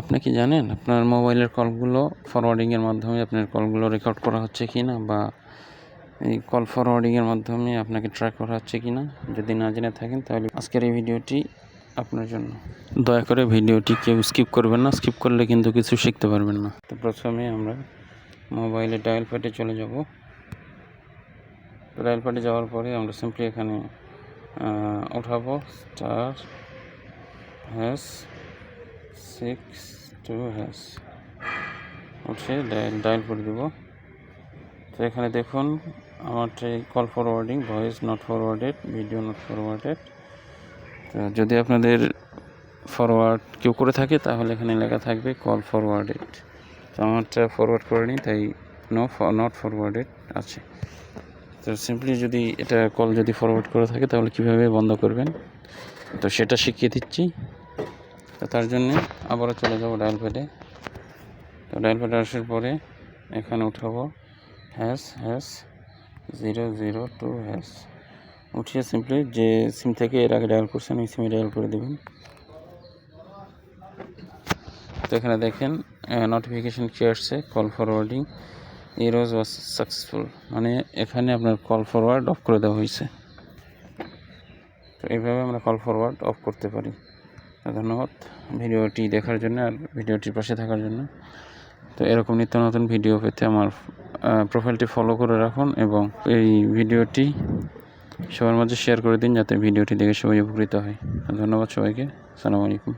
আপনি কি জানেন আপনার মোবাইলের কলগুলো ফরওয়ার্ডিংয়ের মাধ্যমে আপনার কলগুলো রেকর্ড করা হচ্ছে কি না বা এই কল ফরওয়ার্ডিংয়ের মাধ্যমে আপনাকে ট্র্যাক করা হচ্ছে কি না যদি না জেনে থাকেন, তাহলে আজকের এই ভিডিওটি আপনার জন্য। দয়া করে ভিডিওটি কেউ স্কিপ করবেন না স্কিপ করলে কিন্তু কিছু শিখতে পারবেন না। তো প্রথমে আমরা মোবাইলে ডায়াল প্যাডে চলে যাব। ডায়াল প্যাডে যাওয়ার পরে আমরা সিম্পলি এখানে উঠাবো star hash six two hash উঠে ডায়াল করে দেবো। তো এখানে দেখুন, আমার call forwarding voice not forwarded video not forwarded তো যদি আপনাদের ফরওয়ার্ড কেউ করে থাকে, তাহলে এখানে লেখা থাকবে কল ফরওয়ার্ডেড তো আমারটা ফরওয়ার্ড করে করেনি তাই নো নট ফরওয়ার্ডেড আছে। তো সিম্পলি যদি এটা কল যদি ফরওয়ার্ড করে থাকে, তাহলে কীভাবে বন্ধ করবেন? তো সেটা শিখিয়ে দিচ্ছি। তো তার জন্য আবারও চলে যাব ডায়াল প্যাডে। তো ডায়াল প্যাডে আসার পরে এখানে উঠাবো hash hash, zero zero, two, hash. উঠিয়ে সিম্পলি যে সিম থেকে এর আগে ডায়াল করছেন ওই সিমে ডায়াল করে দেবেন। তো এখানে দেখেন নোটিফিকেশান কি আসছে? Call forwarding erasure was successful মানে এখানে আপনার কল ফরওয়ার্ড অফ করে দেওয়া হয়েছে। তো এইভাবে আমরা কল ফরওয়ার্ড অফ করতে পারি। ধন্যবাদ ভিডিওটি দেখার জন্য আর ভিডিওটির পাশে থাকার জন্য। তো এরকম নিত্য নতুন ভিডিও পেতে আমার প্রোফাইলটি ফলো করে রাখুন এবং এই ভিডিওটি সবার মাঝে শেয়ার করে দিন যাতে ভিডিওটি দেখে সবাই উপকৃত হয়। ধন্যবাদ সবাইকে। সালামু আলাইকুম।